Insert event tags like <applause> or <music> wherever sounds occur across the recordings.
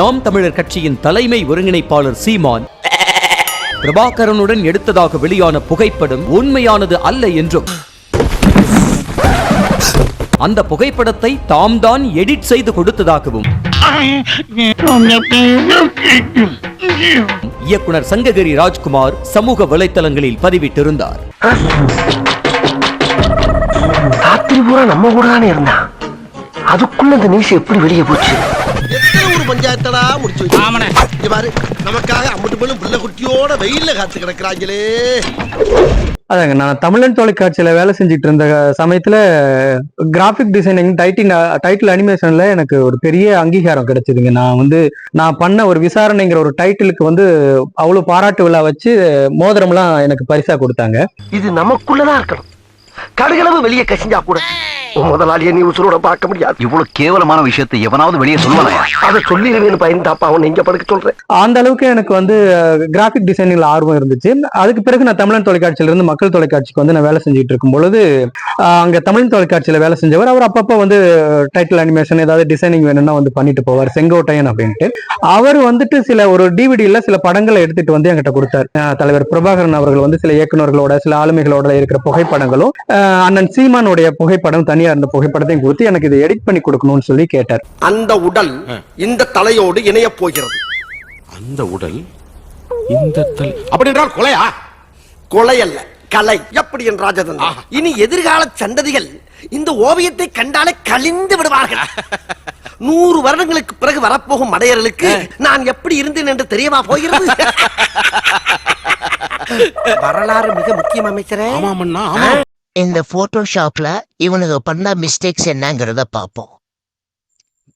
நாம் தமிழர் கட்சியின் தலைமை ஒருங்கிணைப்பாளர் சீமான் பிரபாகரனுடன் எடுத்ததாக வெளியான புகைப்படம் உண்மையானது அல்ல என்றும். அந்த புகைப்படத்தை தாம் தான் எடிட் செய்து கொடுத்ததாகவும். இயக்குனர் சங்ககிரி ராஜ்குமார் சமூக வலைத்தளங்களில் பதிவிட்டிருந்தார். ராத்திரி பூரா நம்ம கூட தானே இருந்தான்? அதுக்குள்ள இந்த நியூஸ் எப்படி வெளியே போச்சு? ஒரு பஞ்சாயத்தடா முடிச்சு இங்க பாரு நமக்காக அம்மட்டு போலும் பிள்ளை குட்டியோட வெயில்ல காத்து கிடக்குறாங்களே. அதாங்க நான் தமிழன் தொலைக்காட்சியில வேலை செஞ்சுட்டு இருந்த சமயத்துல கிராஃபிக் டிசைனிங் டைட்டிங் டைட்டில் அனிமேஷன்ல எனக்கு ஒரு பெரிய அங்கீகாரம் கிடைச்சதுங்க. நான் வந்து நான் பண்ண ஒரு விசாரணைங்கிற ஒரு டைட்டிலுக்கு வந்து அவ்வளவு பாராட்டு விழா வச்சு மோதிரம்லாம் எனக்கு பரிசா கொடுத்தாங்க. இது நமக்குள்ளதான் இருக்கணும். கடுகளவு வெளியே கசிஞ்சா கூட. முதலாளியை நீ உசுரோட பார்க்க முடியாது. இவ்வளவு கேவலமான விஷயத்தை எவனாவது வெளியே சொல்லுவானா? அதை சொல்லிடுவேன்னு பயந்தாப்பா அவன் இங்க படுக்க சொல்றேன். அந்த அளவுக்கு எனக்கு வந்து கிராஃபிக் டிசைனிங்ல ஆர்வம் இருந்துச்சு. அதுக்கு பிறகு நான் தமிழன் தொலைக்காட்சியில இருந்து மக்கள் தொலைக்காட்சிக்கு வந்து நான் வேலை செஞ்சுட்டு இருக்கும் பொழுது அங்க தமிழ் தொலைக்காட்சியில வேலை செஞ்சவர் அவர் அப்பப்போ வந்து டைட்டில் அனிமேஷன் ஏதாவது டிசைனிங் வேணும்னா வந்து பண்ணிட்டு போவார் செங்கோட்டையன் அப்படின்ட்டு. அவர் வந்துட்டு சில ஒரு டிவிடியில் சில படங்களை எடுத்துட்டு வந்து என்கிட்ட கொடுத்தார். தலைவர் பிரபாகரன் அவர்கள் வந்து சில இயக்குனர்களோட சில ஆளுமைகளோட இருக்கிற புகைப்படங்களும் அண்ணன் சீமானுடைய புகைப்படம் தனியா இருந்த புகைப்படத்தையும் கொடுத்து எனக்கு இதை எடிட் பண்ணி கொடுக்கணும்னு சொல்லி கேட்டார். அந்த உடல் இந்த தலையோடு இணைய போகிறது. அந்த உடல் இந்த தல். அப்படி என்றால் கொலையா? கொலை அல்ல கலை. எப்படி என் ராஜதன் இனி எதிர்கால சந்ததிகள் இந்த ஓவியத்தை கண்டாலே கலிந்து விடுவார்கள். <laughs> நூறு வருடங்களுக்கு பிறகு வரப்போகும் மடையர்களுக்கு நான் எப்படி இருந்தேன் என்று தெரியவா போகிறது? <laughs> வரலாறு மிக முக்கியம் அமைச்சரே. ஆமாமண்ணா ஆமா இந்த ஃபோட்டோஷாப்பில் இவனுக்கு பண்ண மிஸ்டேக்ஸ் என்னங்கிறத பார்ப்போம்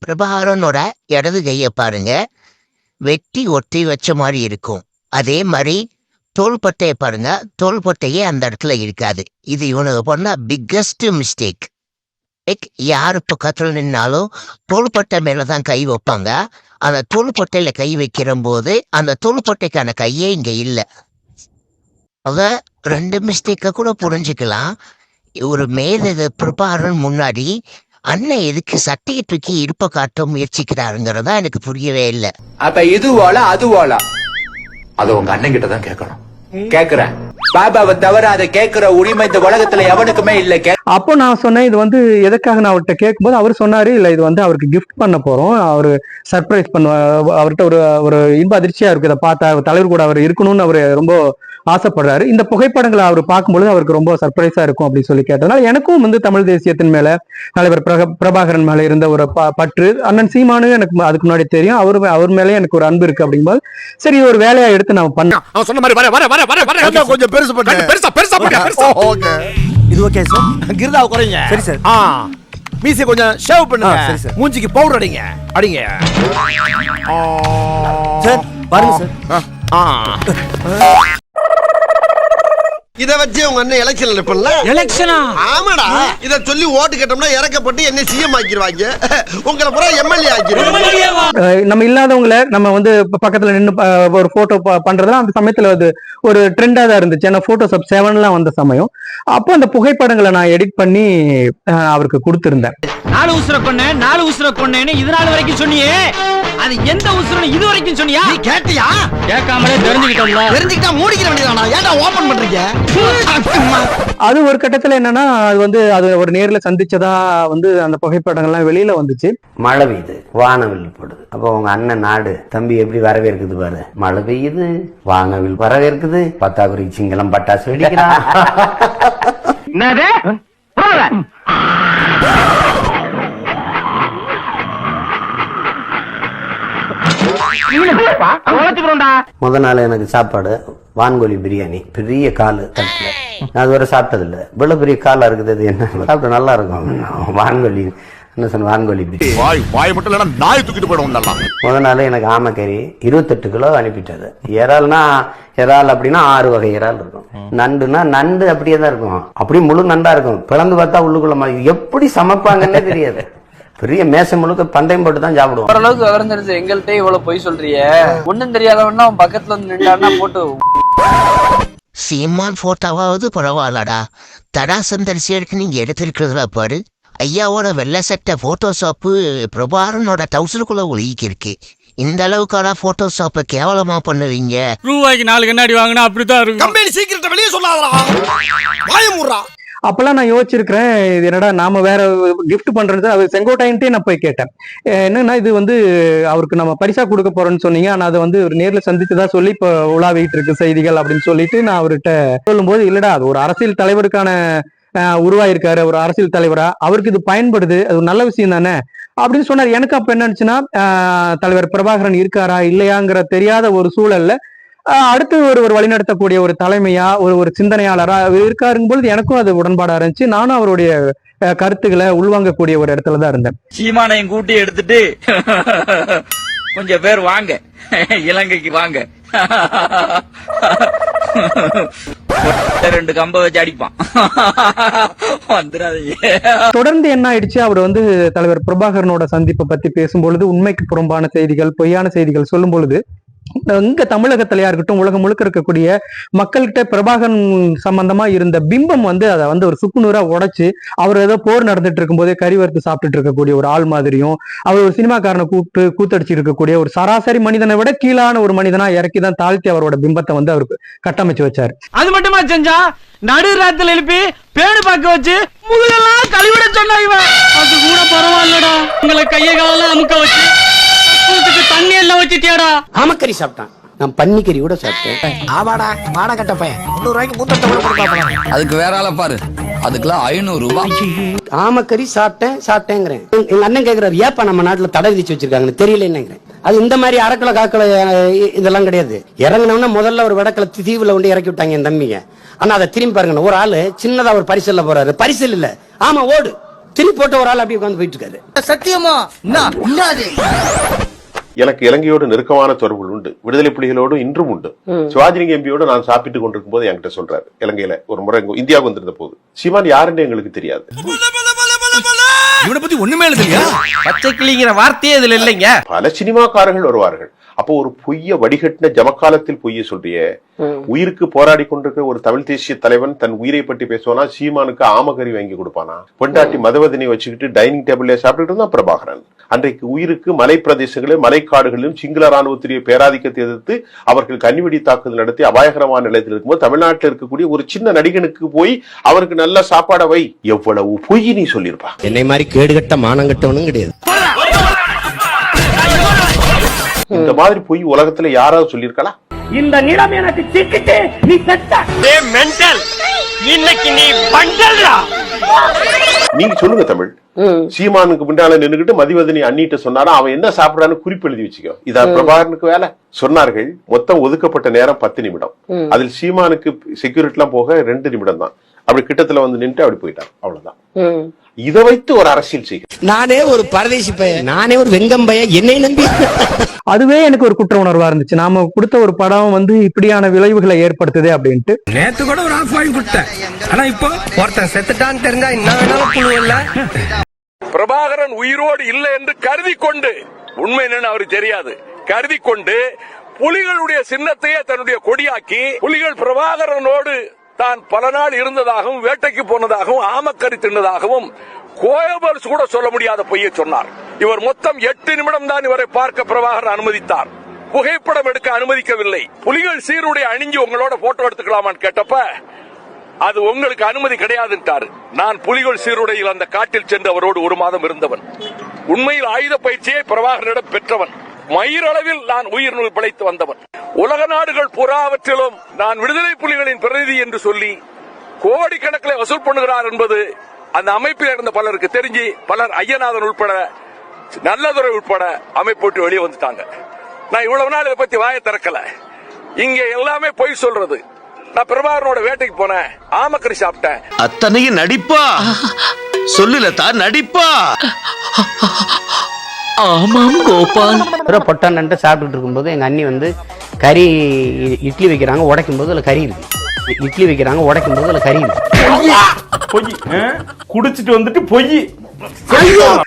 பிரபாகரனோட இடது கையை பாருங்க. வெட்டி ஒட்டி வச்ச மாதிரி இருக்கும். அதே மாதிரி தோள்பட்டையை பாருங்க. தோள்பட்டையே அந்த இடத்துல இருக்காது. இது இவனுக்கு பண்ண பிக்கஸ்ட் மிஸ்டேக் லைக் யார் பக்கத்தில் நின்னாலும் தோள்பட்டை மேலே தான் கை வைப்பாங்க. அந்த தோள்பட்டையில் கை வைக்கிற போது அந்த தோள்பட்டைக்கான கையே இங்கே இல்லை. அதை ரெண்டு மிஸ்டேக்க கூட புரிஞ்சுக்கலாம். ஒரு மேல பிரபாரன் முன்னாடி அண்ணன் எதுக்கு சட்டையை தூக்கி இருப்ப காட்ட முயற்சிக்கிறாருங்கிறதா எனக்கு புரியவே இல்லை. அப்ப இது ஓல அது உங்க அண்ணன் கிட்ட தான் கேட்கணும். கேக்குறேன் பாபாவை தவிர அதை கேட்கிற உரிமை இந்த உலகத்துல எவனுக்குமே இல்ல. கே அப்போ நான் சொன்னேன் இது வந்து எதுக்காக நான் அவர்கிட்ட கேட்கும்போது அவர் சொன்னாரு இல்ல இது வந்து அவருக்கு கிஃப்ட் பண்ண போறோம். அவரு சர்ப்ரைஸ் பண்ணுவ அவர்கிட்ட ஒரு ஒரு இன்ப அதிர்ச்சியா இருக்கு. இதை பார்த்தா தலைவர் கூட அவர் இருக்கணும்னு அவர் ரொம்ப ஆசைப்படுறாரு. இந்த புகைப்படங்களை அவர் பார்க்கும்பொழுது அவருக்கு ரொம்ப சர்ப்ரைஸா இருக்கும் அப்படின்னு சொல்லி கேட்டதுனால எனக்கும் வந்து தமிழ் தேசியத்தின் மேல தலைவர் பிரபாகரன் மேல இருந்த ஒரு ப- பற்று அண்ணன் சீமானு எனக்கு அதுக்கு முன்னாடி தெரியும். அவர் அவர் மேலே எனக்கு ஒரு அன்பு இருக்கு அப்படிங்கும்போது சரி ஒரு வேலையா எடுத்து நம்ம பண்ண அவன் சொன்ன மாதிரி வர வர வர வர வர கொஞ்சம் பெருசு பண்ணு. பெருசா பெருசா பண்ணு, ஓகே. இது ஓகே சார். கிருதாவை குறைங்க. சரி சார். ஆ மீசை கொஞ்சம் ஷேவ் பண்ணுங்க. சரி சார். மூஞ்சிக்கு பவுடர் அடிங்க. அடிங்க. சார் பாருங்க சார். ஆ. இத வச்சு உங்க அண்ணன் எலெக்ஷன் நிற்பல எலெக்ஷனா ஆமாடா. இத சொல்லி ஓட்டு கேட்டோம்னா இறக்கப்பட்டு என்ன சிஎம் ஆக்கிடுவாங்க உங்களை பூரா எம்எல்ஏ ஆக்கிடுவாங்க நம்ம இல்லாதவங்கள நம்ம வந்து இப்ப பக்கத்துல நின்று ஒரு போட்டோ பண்றதுலாம் அந்த சமயத்துல அது ஒரு ட்ரெண்டா தான் இருந்துச்சு. ஏன்னா போட்டோஷாப் செவன்லாம் வந்த சமயம். அப்போ அந்த புகைப்படங்களை நான் எடிட் பண்ணி அவருக்கு கொடுத்திருந்தேன். நாலு உசுர கொன்ன நாலு உசுர கொன்னேன்னு இது நாள் வரைக்கும் சொன்னியே. அது எந்த உசுரன்னு இது வரைக்கும் சொன்னியா? நீ கேட்டியா? கேட்காமலே தெரிஞ்சுக்கிட்டோம்ல தெரிஞ்சுக்கிட்டா மூடிக்கிற வேண்டியதானா? ஏன்டா ஓபன் பண்றீங்க? அது ஒரு கட்டத்துல என்னன்னா அது வந்து அது ஒரு நேர்ல சந்திச்சதா வந்து அந்த புகைப்படங்கள்லாம் வெளியில வந்துச்சு. மழை பெய்யுது. வானவில் போடுது. அப்போ உங்க அண்ணன் நாடு தம்பி எப்படி வரவேற்குது பாரு. மழை பெய்யுது வானவில் வரவேற்குது பத்தாக்குறை சிங்களம் பட்டாசு வெடிக்கிறான். முத நாள் எனக்கு சாப்பாடு வான்கோழி பிரியாணி பெரிய கால் தட்டுல. நான் அது வரை சாப்பிட்டதில்ல. இவ்வளவு பெரிய காலா இருக்குது அது என்ன? சாப்பிட்டா நல்லா இருக்கும். வான்கோழி என்ன சொன்ன வான்கோழி பிரியாணி. வாய் வாய் மட்டும் இல்லைன்னா நாய் தூக்கிட்டு போயிடும் நல்லா முத நாள் எனக்கு ஆமைக்கறி இருபத்தெட்டு கிலோ அனுப்பிட்டாரு இறால்னா இறால் அப்படின்னா ஆறு வகை இறால் இருக்கும். நண்டுனா நண்டு அப்படியே தான் இருக்கும். அப்படியே முழு நண்டா இருக்கும். பிளந்து பார்த்தா உள்ளுக்குள்ள மாதிரி எப்படி சமைப்பாங்கன்னே தெரியாது. பெரிய மேசை முழுக்க பந்தயம் போட்டு தான் சாப்பிடுவோம். ஓரளவுக்கு விவரம் தெரிஞ்ச எங்கள்கிட்ட இவ்வளவு பொய் சொல்றிய. ஒண்ணும் தெரியாதவன்னா அவன் பக்கத்துல வந்து நின்றான்னா போட்டு சீமான் போட்டோவாவது பரவாயில்லடா. தடாசந்தரிசி எடுத்து நீங்க எடுத்திருக்கிறதுல பாரு. ஐயாவோட வெள்ளை சட்டை போட்டோஷாப்பு பிரபாரனோட டவுசருக்குள்ள ஒழுகிக்கு இருக்கு இந்த அளவுக்கான போட்டோஷாப்பை கேவலமா பண்ணுவீங்க ரூபாய்க்கு நாலு கண்ணாடி வாங்கினா அப்படித்தான் இருக்கும். கம்பெனி சீக்கிரத்தை வெளியே சொல்லாதடா. வாயமுறா அப்பெல்லாம் நான் யோசிச்சிருக்கிறேன் இது என்னடா நாம வேற கிஃப்ட் பண்றது அது செங்கோட்டையன்ட்டே நான் போய் கேட்டேன். என்னன்னா இது வந்து அவருக்கு நம்ம பரிசா கொடுக்க போறோம்னு சொன்னீங்க ஆனா அதை வந்து ஒரு நேர்ல சந்தித்து சொல்லி இப்போ உலாவிட்டு இருக்கு செய்திகள் அப்படின்னு சொல்லிட்டு நான் அவர்கிட்ட சொல்லும்போது இல்லடா அது ஒரு அரசியல் தலைவருக்கான உருவாயிருக்காரு ஒரு அரசியல் தலைவரா அவருக்கு இது பயன்படுது அது ஒரு நல்ல விஷயம் தானே அப்படின்னு சொன்னார். எனக்கு அப்ப என்ன நினைச்சுன்னா தலைவர் பிரபாகரன் இருக்காரா இல்லையாங்கிற தெரியாத ஒரு சூழல்ல அடுத்து ஒரு ஒரு வழிநடத்தக்கூடிய ஒரு தலைமையா ஒரு ஒரு சிந்தனையாளரா இருக்காருங்க பொழுது எனக்கும் அது உடன்பாடா இருந்துச்சு. நானும் அவருடைய கருத்துக்களை உள்வாங்கக்கூடிய ஒரு இடத்துல தான் இருந்தேன். சீமானையும் கூட்டி எடுத்துட்டு கொஞ்சம் பேர் வாங்க. இலங்கைக்கு வாங்க. ரெண்டு கம்ப வச்சு அடிப்பான். தொடர்ந்து என்ன ஆயிடுச்சு? அவர் வந்து தலைவர் பிரபாகரனோட சந்திப்பை பத்தி பேசும்பொழுது உண்மைக்கு புறம்பான செய்திகள் பொய்யான செய்திகள் சொல்லும் பொழுது இங்க தமிழகத்திலையா இருக்கட்டும் உலகம் முழுக்க இருக்கக்கூடிய மக்கள்கிட்ட பிரபாகரன் சம்பந்தமா இருந்த பிம்பம் வந்து அதை வந்து ஒரு சுக்குநூறா உடைச்சு அவர் ஏதோ போர் நடந்துட்டு இருக்கும்போதே கறி வறுத்து சாப்பிட்டுட்டு இருக்கக்கூடிய ஒரு ஆள் மாதிரியும் அவர் ஒரு சினிமாக்காரனை கூப்பிட்டு கூத்தடிச்சு இருக்கக்கூடிய ஒரு சராசரி மனிதனை விட கீழான ஒரு மனிதனா இறக்கி தான் தாழ்த்தி அவரோட பிம்பத்தை வந்து அவருக்கு கட்டமைச்சு வச்சாரு. அது மட்டுமா செஞ்சா? நடு ராத்துல எழுப்பி பேடு பார்க்க வச்சு முதுகெல்லாம் கழுவிட இவன். அது கூட பரவாயில்லடா. உங்களை கையை காலெல்லாம் அமுக்க வச்சு கூத்துக்கு தண்ணி எல்லாம் வச்சுட்டியாடா? ஆமக்கறி சாப்பிட்டான். நான் பன்னிக்கறி கூட சாப்பிட்டேன். ஆவாடா மாட கட்ட பையன். முந்நூறு ரூபாய்க்கு கூட கொடுப்பாங்க அதுக்கு வேற ஆள பாரு. அதுக்கெல்லாம் ஐநூறு ரூபாய் ஆமக்கறி சாப்பிட்டேன் சாப்பிட்டேங்கிறேன். எங்க- அண்ணன் கேக்குறாரு ஏப்பா நம்ம நாட்டுல தடை விதிச்சு வச்சிருக்காங்கன்னு தெரியல என்னங்கிறேன் அது இந்த மாதிரி அறக்கலை காக்கலை இதெல்லாம் கிடையாது. இறங்கினவன முதல்ல ஒரு வடக்கலை தீவுல கொண்டு இறக்கி விட்டாங்க என் தம்பிங்க. ஆனா அதை திரும்பி பாருங்க ஒரு ஆளு சின்னதா ஒரு பரிசல்ல போறாரு. பரிசல் இல்ல. ஆமா ஓடு. திருப்பி போட்ட ஒரு ஆள் அப்படியே உட்காந்து போயிட்டு இருக்காரு. சத்தியமா? எனக்கு இலங்கையோடு நெருக்கமான தொடர்புகள் உண்டு. விடுதலை புலிகளோடு இன்றும் உண்டு. சிவாஜிலிங்க எம்பியோடு நான் சாப்பிட்டு கொண்டிருக்கும் போது என்கிட்ட சொல்றாரு இலங்கையில ஒரு முறை இந்தியாவுக்கு வந்திருந்த போது. சீமான் யாருன்னு எங்களுக்கு தெரியாது. இவனை பத்தி ஒண்ணுமே எழுதலையா பச்சை கிளிங்கிற வார்த்தையே இதுல இல்லைங்க. பல சினிமாக்காரர்கள் வருவார்கள். அப்போ ஒரு பொய்ய வடிகட்டின ஜமக்காலத்தில் பொய்ய சொல்றிய உயிருக்கு போராடி கொண்டிருக்கிற ஒரு தமிழ் தேசிய தலைவன் தன் உயிரை பற்றி பேசுவானா? சீமானுக்கு ஆமகரி வாங்கி கொடுப்பானா? பொண்டாட்டி மதவதனை வச்சுக்கிட்டு டைனிங் டேபிள்ல சாப்பிட்டுட்டு இருந்தா பிரபாகரன். அன்றைக்கு உயிருக்கு மலை பிரதேசங்களில் மலைக்காடுகளிலும் சிங்கள ராணுவத்துடைய பேராதிக்கத்தை எதிர்த்து அவர்கள் கன்னிவெடி தாக்குதல் நடத்தி அபாயகரமான நிலையத்தில் இருக்கும்போது தமிழ்நாட்டில் இருக்கக்கூடிய ஒரு சின்ன நடிகனுக்கு போய் அவருக்கு நல்ல சாப்பாடை வை. எவ்வளவு பொய் நீ சொல்லியிருப்பா. என்னை மாதிரி கேடுகட்ட மானங்கட்டவனும் கிடையாது. இந்த மாதிரி பொய் உலகத்துல யாராவது சொல்லியிருக்கலாம் இந்த நிலம் எனக்கு சிக்கிட்டு நீ செத்த. மென்டல் இன்னைக்கு நீ பண்டல்டா. நீங்க சொல்லுங்க தமிழ். சீமானுக்கு பின்னால நின்னுகிட்டு மதிவதனி அண்ணிட்ட சொன்னாரா? அவன் என்ன சாப்பிடான்னு குறிப்பு எழுதி வச்சுக்கோ. இதா பிரபாகரனுக்கு வேலை. சொன்னார்கள் மொத்தம் ஒதுக்கப்பட்ட நேரம் பத்து நிமிடம். அதில் சீமானுக்கு செக்யூரிட்டி எல்லாம் போக ரெண்டு நிமிடம் தான் அப்படி கிட்டத்துல வந்து நின்று அப்படி போயிட்டான். அவ்வளவுதான். இதை வைத்து ஒரு அரசியல் செய்ய நானே ஒரு பரதேசி பையன். நானே ஒரு வெங்கம் பையன் என்னை நம்பி. அதுவே எனக்கு ஒரு குற்ற உணர்வா இருந்துச்சு. நாம கொடுத்த ஒரு படம் வந்து இப்படியான விளைவுகளை ஏற்படுத்துதே அப்படின்ட்டு. நேத்து கூட ஒரு ஆஃப் வாங்கி கொடுத்தேன். ஆனா இப்போ ஒருத்தன் செத்துட்டான்னு தெரிஞ்சா என்ன பிரபாகரன் உயிரோடு இல்லை என்று கருதி கொண்டு உண்மை என்னன்னு அவருக்கு தெரியாது. கருதி கொண்டு புலிகளுடைய சின்னத்தையே தன்னுடைய கொடியாக்கி புலிகள் பிரபாகரனோடு தான் பல நாள் இருந்ததாகவும் வேட்டைக்கு போனதாகவும் ஆமக்கறி தின்னதாகவும் கோயபர்ஸ் கூட சொல்ல முடியாத பொய்யை சொன்னார். இவர் மொத்தம் எட்டு நிமிடம் தான் இவரை பார்க்க பிரபாகர் அனுமதித்தார். புகைப்படம் எடுக்க அனுமதிக்கவில்லை. புலிகள் சீருடைய அணிஞ்சு உங்களோட போட்டோ எடுத்துக்கலாமான்னு கேட்டப்ப அது உங்களுக்கு அனுமதி கிடையாதுன்றாரு நான் புலிகள் சீருடையில் அந்த காட்டில் சென்று அவரோடு ஒரு மாதம் இருந்தவன். உண்மையில் ஆயுத பயிற்சியை பிரபாகரனிடம் பெற்றவன். மயிரளவில் நான் உயிர் நூல் பிழைத்து வந்தவன். உலக நாடுகள் புறாவற்றிலும் நான் விடுதலை புலிகளின் பிரதிநிதி என்று சொல்லி கோடிக்கணக்கில் வசூல் பண்ணுகிறார் என்பது அந்த அமைப்பில் இருந்த பலருக்கு தெரிஞ்சு பலர் ஐயநாதன் உட்பட நல்லதுறை உட்பட அமைப்பு விட்டு வெளியே வந்துட்டாங்க. நான் இவ்வளவு நாள் இதை பத்தி வாயை திறக்கல. இங்க எல்லாமே பொய் சொல்றது. நான் பிரபாகரனோட வேட்டைக்கு போனேன். ஆமக்கறி சாப்பிட்டேன். அத்தனையும் நடிப்பா. சொல்லுல தான் நடிப்பா. பொட்டான் நண்டு சாப்பிட்டுட்டு இருக்கும்போது எங்க அண்ணி வந்து கறி இட்லி வைக்கிறாங்க உடைக்கும் போது அதுல கறி இருக்கு. இட்லி வைக்கிறாங்க உடைக்கும் போது அதுல கறி இருக்கு. பொய் குடிச்சிட்டு வந்துட்டு பொய்.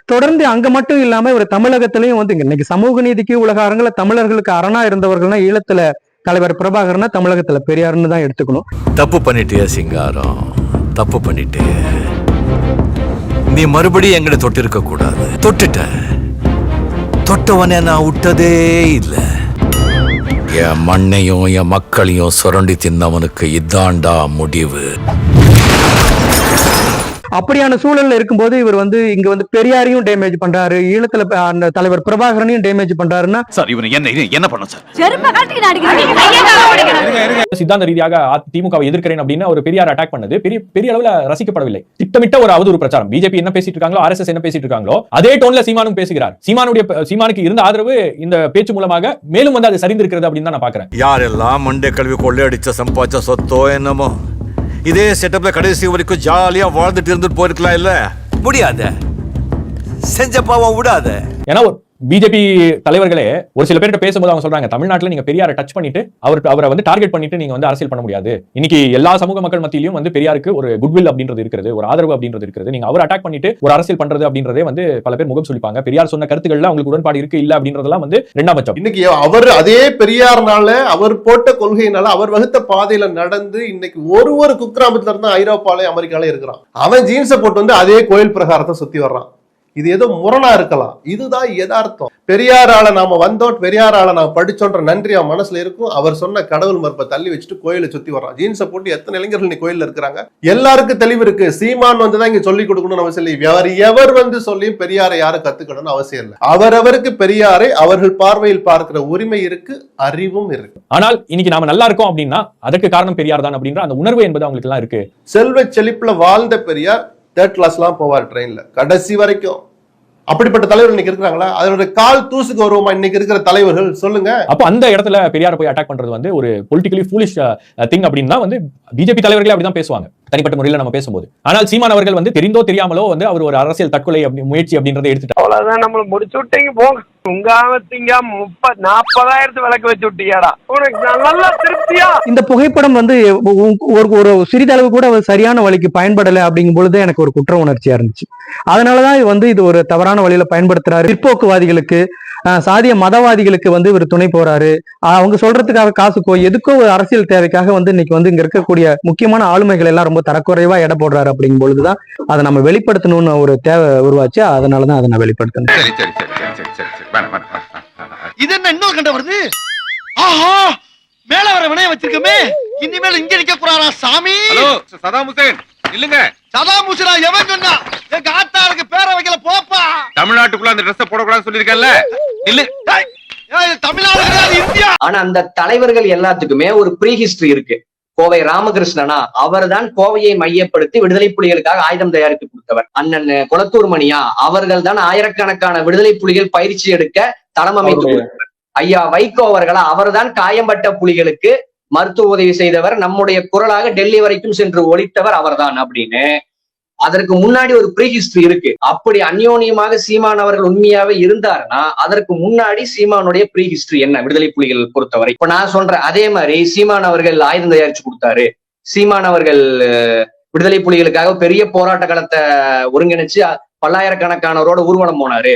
தொடர்ந்து அங்க மட்டும் இல்லாம ஒரு தமிழகத்திலயும் வந்து இன்னைக்கு சமூக நீதிக்கு உலக அரங்குல தமிழர்களுக்கு அரணா இருந்தவர்கள்னா ஈழத்துல தலைவர் பிரபாகரனா தமிழகத்துல பெரியாருன்னு தான் எடுத்துக்கணும். தப்பு பண்ணிட்டியா சிங்காரம்? தப்பு பண்ணிட்டே. நீ மறுபடியும் எங்களை தொட்டிருக்க கூடாது தொட்டுட்ட தொட்டவனே நான் விட்டதே இல்லை. என் மண்ணையும் என் மக்களையும் சுரண்டி தின்னவனுக்கு இதாண்டா முடிவு. அப்படியான சூழல்ல இருக்கும்போது இவர் வந்து இங்க வந்து பெரியாரையும் டேமேஜ் பண்றாரு ஈழத்துல அந்த தலைவர் பிரபாகரனையும் டேமேஜ் பண்றாருன்னா சார் இவனை என்ன என்ன பண்ண சார்? சித்தாந்த ரீதியாக திமுகவை எதிர்க்கிறேன் அப்படின்னு ஒரு பெரியார் அட்டாக் பண்ணது. பெரிய பெரிய அளவுல ரசிக்கப்படவில்லை. திட்டமிட்ட ஒரு அவதூறு பிரச்சாரம். பிஜேபி என்ன பேசிட்டு இருக்காங்களோ ஆர்எஸ்எஸ் என்ன பேசிட்டு இருக்காங்களோ அதே டோன்ல சீமானும் பேசுகிறார். சீமானுடைய சீமானுக்கு இருந்த ஆதரவு இந்த பேச்சு மூலமாக மேலும் வந்து அது சரிந்திருக்கிறது அப்படின்னு தான் நான் பாக்குறேன் யாரெல்லாம் மண்டே கல்வி கொள்ளையடிச்ச சம்பாதிச்ச சொத்தோ என்னமோ. இதே செட்டப்ல கடைசி வரைக்கும் ஜாலியா வாழ்ந்துட்டு இருந்துட்டு போயிருக்கலாம் இல்ல? முடியாத. செஞ்ச பாவம் விடாத. ஏன்னா ஒரு பிஜேபி தலைவர்களே ஒரு சில பேர்கிட்ட பேசும்போது அவங்க சொல்றாங்க தமிழ்நாட்டுல நீங்க பெரியாரை டச் பண்ணிட்டு அவர் அவரை வந்து டார்கெட் பண்ணிட்டு நீங்க வந்து அரசியல் பண்ண முடியாது. இன்னைக்கு எல்லா சமூக மக்கள் மத்தியிலும் வந்து பெரியாருக்கு ஒரு குட்வில் அப்படின்றது இருக்கிறது ஒரு ஆதரவு அப்படின்றது இருக்கிறது. நீங்க அவர் அட்டாக் பண்ணிட்டு ஒரு அரசியல் பண்றது அப்படின்றதே வந்து பல பேர் முகம் சொல்லிப்பாங்க பெரியார் சொன்ன கருத்துக்கள்ல உங்களுக்கு உடன்பாடு இருக்கு இல்ல அப்படின்றதெல்லாம் வந்து ரெண்டாம் பட்சம். இன்னைக்கு அவர் அதே பெரியார்னால அவர் போட்ட கொள்கையினால அவர் வகுத்த பாதையில நடந்து இன்னைக்கு ஒரு ஒரு குக்கிராமத்துல இருந்து ஐரோப்பாலே அமெரிக்காலே இருக்கிறான். அவன் ஜீன்ஸை போட்டு வந்து அதே கோயில் பிரகாரத்தை சுத்தி வர்றான். இது ஏதோ முரணா இருக்கலாம். இதுதான் யதார்த்தம். பெரியாரால நாம வந்தோம் பெரியாரால நாம படிச்சோன்ற நன்றி அவன் மனசுல இருக்கும். அவர் சொன்ன கடவுள் மறுப்பை தள்ளி வச்சுட்டு கோயிலை சுத்தி வர்றான். ஜீன்ஸை போட்டு எத்தனை இளைஞர்கள் நீ கோயில்ல இருக்கிறாங்க? எல்லாருக்கும் தெளிவு இருக்கு. சீமான் வந்து தான் இங்க சொல்லி கொடுக்கணும்னு அவசியம் இல்லை. வேற எவர் வந்து சொல்லியும் பெரியாரை யாரும் கத்துக்கணும்னு அவசியம் இல்லை. அவரவருக்கு பெரியாரை அவர்கள் பார்வையில் பார்க்கிற உரிமை இருக்கு அறிவும் இருக்கு. ஆனால் இன்னைக்கு நாம நல்லா இருக்கோம் அப்படின்னா அதற்கு காரணம் பெரியார் தான் அப்படின்ற அந்த உணர்வு என்பது அவங்களுக்கு எல்லாம் இருக்கு. செல்வ செழிப்புல வாழ்ந்த பெரியார் தேர்ட் கிளாஸ்லாம் போவார் ட்ரெயினில் கடைசி வரைக்கும். அப்படிப்பட்ட தலைவர்கள் இன்னைக்கு இருக்கிறாங்களா? அதோட கால் தூசுக்கு வருவோமா இன்னைக்கு இருக்கிற தலைவர்கள்? சொல்லுங்க. அப்போ அந்த இடத்துல பெரியார் போய் அட்டாக் பண்றது வந்து ஒரு பொலிட்டிக்கலி ஃபூலிஷ் திங் அப்படின்னா வந்து பிஜேபி தலைவர்களே அப்படிதான் பேசுவாங்க. தனிப்பட்ட முறையில் நம்ம பேசும்போது. ஆனால் சீமான் அவர்கள் வந்து தெரிந்தோ தெரியாமலோ வந்து அவர் ஒரு அரசியல் தற்கொலை அப்படி முயற்சி அப்படின்றத எடுத்துட்டார் அவ்வளவுதான் நம்மள முடிச்சு விட்டீங்க போங்க. உங்காம திங்க முப்பது நாற்பதாயிரத்து விளக்கு வச்சு நல்லா திருப்தியா? இந்த புகைப்படம் வந்து ஒரு ஒரு சிறிதளவு கூட சரியான வழிக்கு பயன்படலை அப்படிங்கும் பொழுது எனக்கு ஒரு குற்ற உணர்ச்சியா இருந்துச்சு. அதனாலதான் இது வந்து இது ஒரு தவறான வழியில பயன்படுத்துறாரு. பிற்போக்குவாதிகளுக்கு சாதிய மதவாதிகளுக்கு வந்து இவர் துணை போறாரு. அவங்க சொல்றதுக்காக காசுக்கோ எதுக்கோ ஒரு அரசியல் தேவைக்காக வந்து இன்னைக்கு வந்து இங்க இருக்கக்கூடிய முக்கியமான ஆளுமைகள் எல்லாம் ரொம்ப தரக்குறைவா எடை போடுறாரு அப்படிங்கும் பொழுதுதான் அதை நம்ம வெளிப்படுத்தணும்னு ஒரு தேவை உருவாச்சு. அதனாலதான் அதை நான் வெளிப்படுத்தினேன் சரி சரி சரி சரி சரி சரி வேணாம் வேணாம் இது என்ன இன்னொரு கண்ட வருது? ஆஹா! மேல வர வினைய வச்சிருக்கமே. இனிமேல் இங்க நிக்க போறாரா சாமி? ஹலோ சதாம் ஹுசேன் இல்லங்க சதாம் ஹுசேனா எவன் சொன்னா எங்க ஆத்தாருக்கு பேர வைக்கல போப்பா தமிழ்நாட்டுக்குள்ள அந்த ட்ரெஸ் போடக்கூடாதுன்னு சொல்லியிருக்கேன்ல. இல்ல ஏய், இது தமிழ்நாடு கிடையாது இந்தியா. ஆனா அந்த தலைவர்கள் எல்லாத்துக்குமே ஒரு ப்ரீ ஹிஸ்டரி இருக்கு. கோவை ராமகிருஷ்ணனா அவர்தான் கோவையை மையப்படுத்தி விடுதலை புலிகளுக்காக ஆயுதம் தயாரித்து கொடுத்தவர். அண்ணன் குளத்தூர் மணியா அவர்கள் தான் ஆயிரக்கணக்கான விடுதலை புலிகள் பயிற்சி எடுக்க தளம் அமைத்து கொடுத்தவர். ஐயா வைகோ அவர்களா அவர்தான் காயம்பட்ட புலிகளுக்கு மருத்துவ உதவி செய்தவர் நம்முடைய குரலாக டெல்லி வரைக்கும் சென்று ஒழித்தவர் அவர்தான் அப்படின்னு. அதற்கு முன்னாடி ஒரு ப்ரீ ஹிஸ்டரி இருக்கு. அப்படி அந்யோன்யமாக சீமான் அவர்கள் உண்மையாவே இருந்தாருன்னா அதற்கு முன்னாடி சீமானுடைய ப்ரீ ஹிஸ்டரி என்ன? விடுதலை புலிகள் பொறுத்தவரை. இப்ப நான் சொல்றேன் அதே மாதிரி சீமான் அவர்கள் ஆயுதம் தயாரிச்சு கொடுத்தாரு. சீமான் அவர்கள் விடுதலை புலிகளுக்காக பெரிய போராட்ட களத்தை ஒருங்கிணைச்சு பல்லாயிரக்கணக்கானவரோட ஊர்வலம் போனாரு.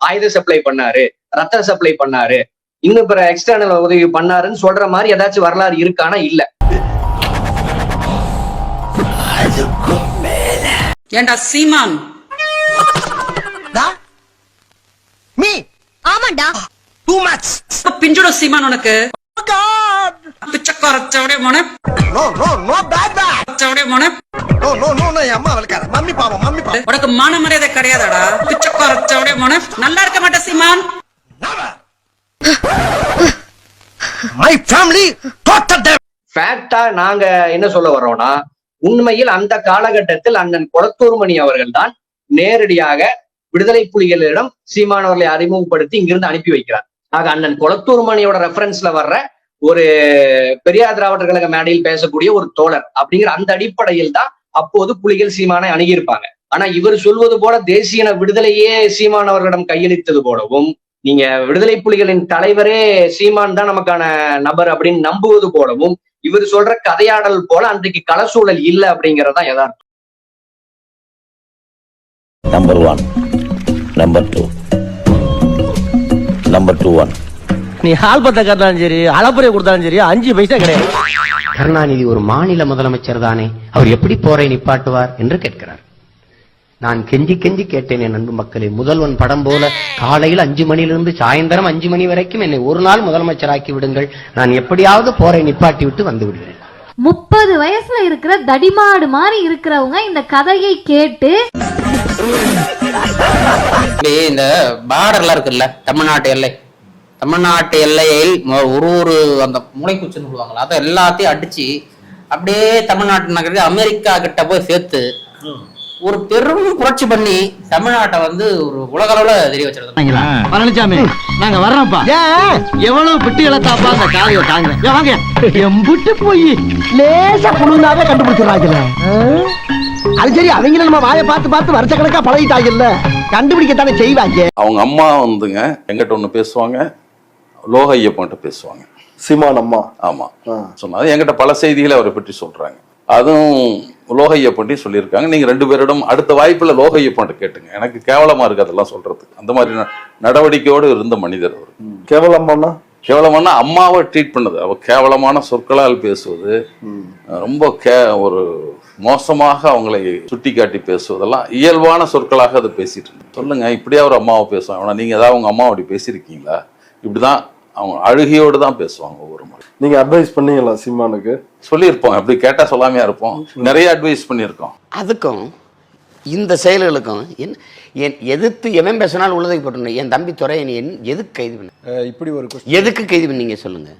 ஆயுத சப்ளை பண்ணாரு ரத்த சப்ளை பண்ணாரு. இன்னும் பிற எக்ஸ்டர்னல் உதவி பண்ணாருன்னு சொல்ற மாதிரி ஏதாச்சும் வரலாறு இருக்கானா? இல்லை. ஏண்டா சீமான்? மீ. ஆமாண்டா. டூ மச் பிஞ்சுட சீமான் உனக்கு. பிச்சைக்கார சவடே மோனே no no no bad bad சவடே மோனே நோ நோ நோ நோ என் அம்மா அவளுக்கார மம்மி பாவம் மம்மி பாவம். உனக்கு மான மரியாதை கிடையாதாடா? பிச்சைக்கார சவடே மோனே நல்லா இருக்க மாட்டே சீமான். மை ஃபேமிலி டோட்டல் ஃபேக்டா நாங்க என்ன சொல்ல வர்றோம்னா உண்மையில் அந்த காலகட்டத்தில் அண்ணன் கொளத்தூர்மணி அவர்கள் தான் நேரடியாக விடுதலை புலிகளிடம் சீமானவர்களை அறிமுகப்படுத்தி இங்கிருந்து அனுப்பி வைக்கிறார். ஆக அண்ணன் கொளத்தூர்மணியோட ரெஃபரன்ஸ்ல வர்ற ஒரு பெரியார் திராவிடர் கழக மேடையில் பேசக்கூடிய ஒரு தோழர் அப்படிங்கிற அந்த அடிப்படையில் தான் அப்போது புலிகள் சீமானை அணுகியிருப்பாங்க. ஆனா இவர் சொல்வது போல தேசியன விடுதலையே சீமான் அவர்களிடம் கையளித்தது போலவும் நீங்க விடுதலை புலிகளின் தலைவரே சீமான் தான் நமக்கான நபர் அப்படின்னு நம்புவது போலவும் இவர் சொல்ற கதையாடல் போல அன்றைக்கு களசூழல் இல்ல அப்படிங்கறதா யதார்த்தம் number one number two number two one நீ ஆல்பத்தை கட்டினாலும் சரி அளப்புறையை கொடுத்தாலும் சரி அஞ்சு பைசா கிடையாது. கருணாநிதி ஒரு மாநில முதலமைச்சர் தானே அவர் எப்படி போரை நிப்பாட்டுவார் என்று கேட்கிறார். நான் கெஞ்சி கெஞ்சி கேட்டேன் என் அன்பு மக்களே. முதல்வன் படம் போல காலையில் அஞ்சு மணியிலிருந்து சாயந்தரம் அஞ்சு மணி வரைக்கும் என்னை ஒரு நாள் முதலமைச்சராக்கி விடுங்கள். நான் எப்படியாவது போரை நிப்பாட்டி விட்டு வந்து விடுவேன் முப்பது வயசுல இருக்கிற தடிமாடு மாதிரி இருக்கிறவங்க இந்த கதையை கேட்டு இந்த பார்டர்லாம் இருக்குல்ல தமிழ்நாட்டு எல்லை. தமிழ்நாட்டு எல்லையில் ஒரு ஒரு அந்த முளைக்குச்சுன்னு சொல்லுவாங்களா அதை எல்லாத்தையும் அடிச்சு அப்படியே தமிழ்நாட்டு நகரத்தில் அமெரிக்கா கிட்ட போய் சேர்த்து ஒரு பெரும் புரட்சி பண்ணி தமிழ்நாட்டை வந்து ஒரு உலக அளவுல தெரிய வச்சிருந்தோம். பழனிசாமி நாங்க வர்றோம்ப்பா. எவ்வளவு பிட்டு இழத்தாப்பா அந்த காலையை தாங்க வாங்க. எம்புட்டு போய் லேசா புழுந்தாவே கண்டுபிடிச்சிடறாங்கல்ல அது சரி அவங்க நம்ம வாயை பார்த்து பார்த்து வருஷ கணக்கா பழகிட்டாங்கல்ல கண்டுபிடிக்கத்தானே செய்வாங்க. அவங்க அம்மா வந்துங்க எங்கிட்ட ஒண்ணு பேசுவாங்க லோக ஐயப்பன்ட்ட பேசுவாங்க. சீமான் அம்மா. ஆமா. சொன்னாது என்கிட்ட பல செய்திகளை அவரை பற்றி சொல்றாங்க. அதுவும் லோகையப்பண்டி சொல்லியிருக்காங்க. நீங்க ரெண்டு பேரிடம் அடுத்த வாய்ப்புல லோகையப்பன்ட்ட கேட்டுங்க. எனக்கு கேவலமா இருக்கு அதெல்லாம் சொல்றதுக்கு. அந்த மாதிரி நடவடிக்கையோடு இருந்த மனிதர் அவர். கேவலம்மாண்ணா கேவலமான? அம்மாவை ட்ரீட் பண்ணது. அவ கேவலமான சொற்களால் பேசுவது ரொம்ப கே ஒரு மோசமாக அவங்களை சுட்டி காட்டி பேசுவதெல்லாம் இயல்பான சொற்களாக அதை பேசிட்டு இருந்தாங்க. சொல்லுங்க இப்படியே ஒரு அம்மாவை பேசுவாங்க. ஆனா நீங்க ஏதாவது உங்க அம்மா அப்படி பேசியிருக்கீங்களா? இப்படிதான் அவங்க அழுகையோடு தான் பேசுவாங்க ஒவ்வொரு முறை. நீங்க அட்வைஸ் பண்ணீங்களா சீமானுக்கு? சொல்லியிருப்போம் அப்படி கேட்டா சொல்லாமையா இருப்போம். நிறைய அட்வைஸ் பண்ணியிருக்கோம். அதுக்கும் இந்த செயல்களுக்கும் என் என் எதிர்த்து எவன் பேசினாலும் உள்ளதை போட்டு என் தம்பி துறை நீ என் எதுக்கு கைது பண்ண? இப்படி ஒரு எதுக்கு கைது பண்ணீங்க சொல்லுங்க.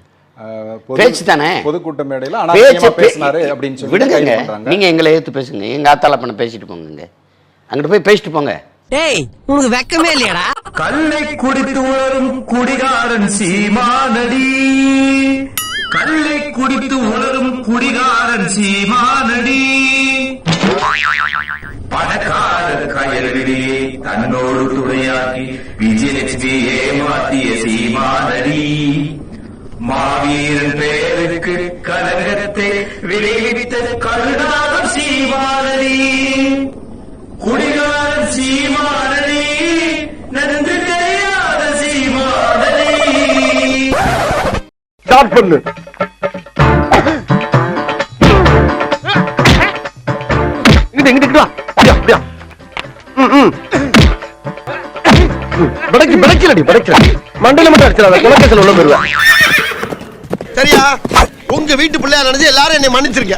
பேச்சு தானே? பொதுக்கூட்ட மேடையில பேச்சு பே- விடுங்க நீங்க எங்களை எதிர்த்து பேசுங்க. எங்க ஆத்தால பண்ண பேசிட்டு போங்க அங்கிட்டு போய் பேசிட்டு போங்க. டேய் உனக்கு வெக்கமே இல்லையாடா. கல்லை குடித்து உணரும் குடிகாரன் சீமானடி. கல்லை குடித்து உணரும் குடிகாரன் சீமானடி. பணக்கார கயல்களிலே தன்னோடு துணையாக்கி விஜயலட்சுமி ஏமாத்திய சீமானடி. மாவீரன் பேருக்கு கலகத்தை விளைவித்த கருணாகம் சீமானடி. குடிகார சீமானடி நன்றி தெரியாத சீமானடி ஸ்டார்ட் பண்ணு. இங்கிட்டு இங்கிட்டு வா. அப்படியா அப்படியா. ம், ம். பிடைக்கு பிடைக்கலடி பிடைக்கல மண்டையில மட்டும் அடிச்சிடாத. குலக்கத்தில் உள்ள சரியா? உங்க வீட்டு பிள்ளையா நினைச்சு எல்லாரும் என்னை மன்னிச்சிருக்க